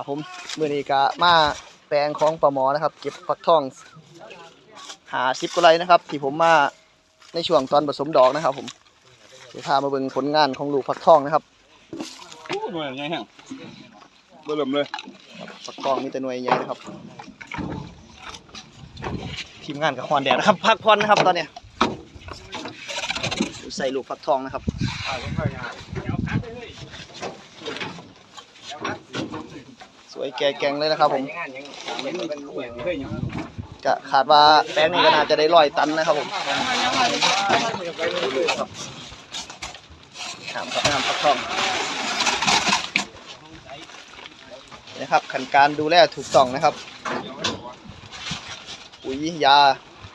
ครับผมมือนี้ก็มาแปลงของปลาหมอนะครับ เก็บฟักทองหาซิปกุไรนะครับ ที่ผมมาในช่วงตอนผสมดอกนะครับ ผมเดี๋ยวพามาเบิ่งผลงานของลูกฟักทองนะครับโอ้หน่วยใหญ่แห้งเบิ่มเลยฟักทองมีแต่หน่วยใหญ่นะครับ ทีมงานกับคอนแดดนะครับพักผ่อนนะครับตอนเนี้ยใส่ลูกฟักทองนะครับ วยแก่แกงเลยนะครับผมจะขาดว่าแป้งนี่ก็น่าจะได้ร้อยตันนะครับผมถามครับน้ำฟักทองนะครับขันการดูแลถูกต้องนะครับปุ๋ยยา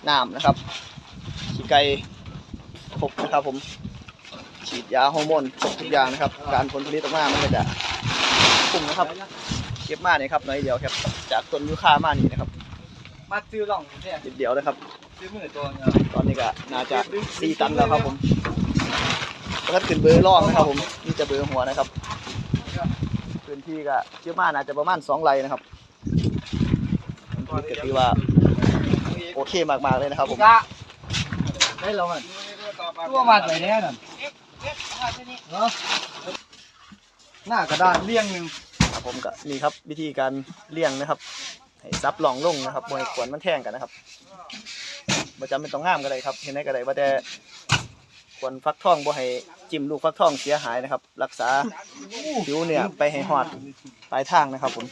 น้ำนะครับขี้ไก่ครบนะครับผมฉีดยาฮอร์โมนครบทุกอย่างนะครับ การผลผลิตออกมามันก็จะคุ้มนะครับ เก็บมาเนี่ยครับน้อยเดียวครับ จากต้นยูคามานี่นะครับมาซื้อหล่องเนี่ยนิดเดียวนะครับ ซื้อมือตัวเงตอนนี้ก็น่าจะสี่ตันแล้วครับผมแล้วก็ขึ้นเบอร์ล่องนะครับผมนี่จะเบอร์หัวนะครับพื้นที่ก็เชื่อมาน่าจะประมาณสองไร่นะครับพื้นที่ก็ถือว่าโอเคมากๆเลยนะครับผมกะได้แล้วมันตัวมาใส่แน่น่ะเนาะหน้ากระดานเลี้ยงหนึ่งครับ ผมก็นี่ครับวิธีการเลี้ยงนะครับให้ซับหลองลงนะครับบ่ให้ขวนมันแท่งกันนะครับบ่จำเป็นต้องงามก็ได้ครับเห็นได้ก็ได้ว่าแต่ขวนฟักทองบ่ให้จิ้มลูกฟักทองเสียหายนะครับ รักษาผิวเนี่ยไปให้หอดปลายทางนะครับผม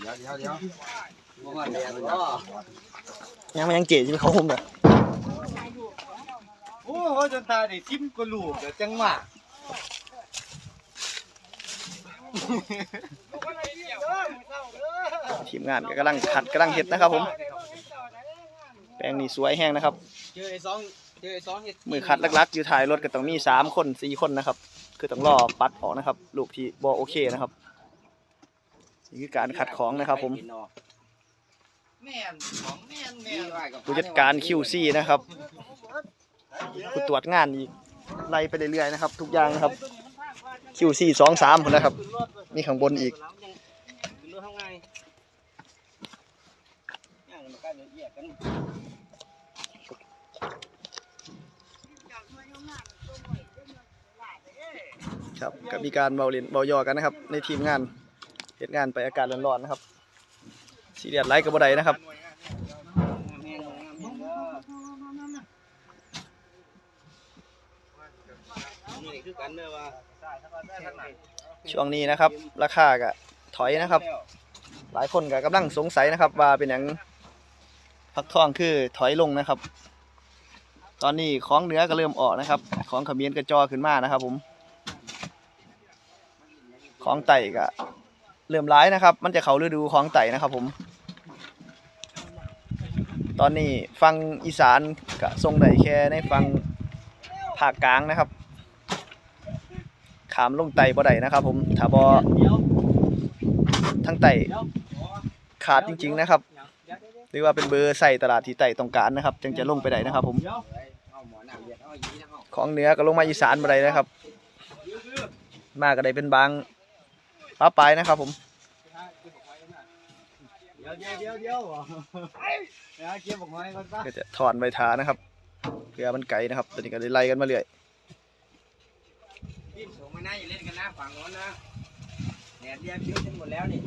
เดี๋ยวเดี๋ยวเดี๋ยวยังไม่ยังเจ๋จิ้มเขาผมเลยโอ้โหจนตาได้จิ้มกระลูกเดี๋ยวจังหวะ ทีมงานก็กำลังขัดกำลังเฮ็ดนะครับผม แปลงนี่สวยแห้งนะครับ เจอไอ้สองเจอไอ้สองเห็ดมือขัดลักๆอยู่ท้ายรถก็ต้องมีสามคนสี่คนนะครับ คือต้องรอปัดออกนะครับ ลูกที่บอโอเคนะครับนี่คือการขัดของนะครับผมแม่นของแม่นแม่นผู้จัดการ QC นะครับผู้ตรวจงานอีกไล่ไปเรื่อยๆนะครับ ทุกอย่างนะครับ QC สองสามคนนะครับนอีกขึ้นรถทำไงย่างมันอีกครับก็มีการเบาเล่นเบายอกันนะครับ ในทีมงานเหตุงานไปอากาศร้อนๆนะครับสีเรียดไล่กับบ่ไดนะครับนี่คือกันเด้อว่า ช่วงนี้นะครับ ราคาก็ถอยนะครับ หลายคนก็กำลังสงสัยนะครับ ว่าเป็นอย่างพักทองคือถอยลงนะครับ ตอนนี้ของเนื้อก็เริ่มออกนะครับ ของขมิ้นกระจอขึ้นมานะครับ ผม ของไต่ก็เริ่มร้ายนะครับ มันจะเข้าฤดูของไต่นะครับ ผม ตอนนี้ฟังอีสานก็ทรงได้แค่ในฟังภาคกลางนะครับ ขามลงไตบ่ได้นะครับ ผมถ้าบ่ทั้งไตขาดจริง ๆ นะครับหรือว่าเป็นเบอร์ใส่ตลาดที่ไตต้องการนะครับ จึงจะลงไปได้นะครับ ผม ของเหนือก็ลงมาอีสานบ่ได้นะครับ มากก็ได้เป็นบางป้าปลายนะครับ ผมเดี๋ยวเดี๋ยวเดี๋ยวเดียวเดี๋ยวเก็จะถอนใบทานะครับเพื่อมันไกลนะครับตอนนี้ก็ได้ไล่กันมาเรื่อย รีบส่งมาหน้าอย่าเล่นกันนะฝั่งโน้นนะแดดเรียกเยอะจนหมดแล้วนี่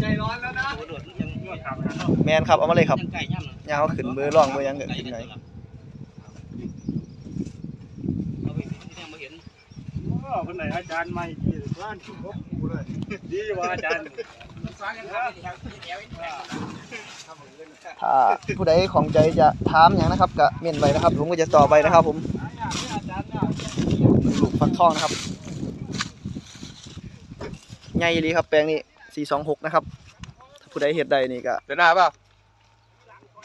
ใจร้อนแล้วนะโดดยังยังทำนะแมนครับเอามาเลยครับยังไก่ย่ำยาวขึ้นเบอร์ร่องเบอร์หยังเกิดขึ้นไงเอาไปยังไม่เห็นคนไหนอาจารย์ใหม่ที่บ้านชุบกูเลยดีว่าอาจารย์ซ้อนกันครับแถวแถวถ้าผู้ใดของใจจะถามอย่างนะครับก็เม่นไว้นะครับ ผมก็จะต่อไปนะครับผม ลูกฟักทองนะครับใหญ่ดีครับแปลงนี้426นะครับ ถ้าผู้ใดเฮ็ดได้นี่ก็เดินหน้าเปล่า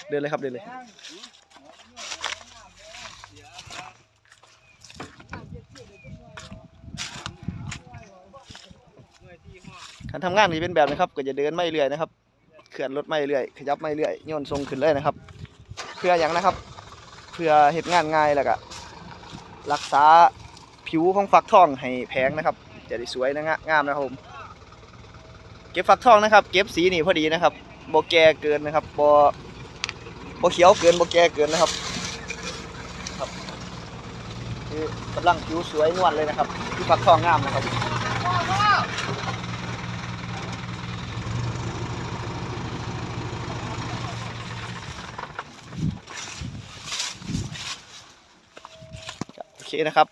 เดินเลยครับเดินเลยการทำงานนี่เป็นแบบนะครับ ก็จะเดินไม่เรื่อยนะครับเคลื่อนรถไม่เรื่อยขยับไม่เรื่อยโยนทรงขึ้นเลยนะครับ เพื่ออย่างนะครับ เพื่อเหตุงานง่ายแล้วก็ รักษาผิวของฟักทองให้แพงนะครับ จะได้สวยนะงะงามนะครับผมเก็บฟักทองนะครับ เก็บสีนี่พอดีนะครับบแก่เกินนะครับบอบเขียวเกินบแก่เกินนะครับครับคือกำลังผิวสวยนวลเลยนะครับที่ฟักทองงามนะครับโอเค นะครับ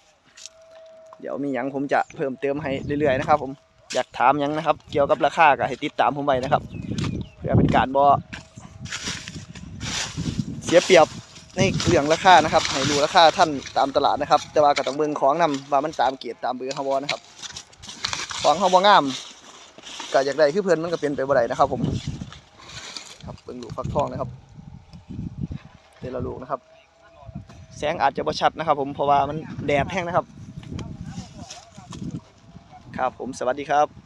เดี๋ยวมีหยังผมจะเพิ่มเติมให้เรื่อยๆนะครับ ผมอยากถามยังนะครับ เกี่ยวกับราคาก็ให้ติดตามผมไว้นะครับเพื่อเป็นการบ่เสียเปรียบในเรื่องราคานะครับให้รู้ราคาท่านตามตลาดนะครับ แต่ว่าก็ต้องเบิ่งของนำว่ามันตามเกียรติตามเบอร์ฮาบ่นะครับของฮาบ่งามก็อยากได้คือเพิ่อนมันก็เป็นไปบ่ได้นะครับ ผม ครับเบิ่งลูกฟักทองนะครับแต่ละลูกนะครับ แสงอาจจะบ่ชัดนะครับ ผมเพราะว่ามันแดดแห้งนะครับ ครับผมสวัสดีครับ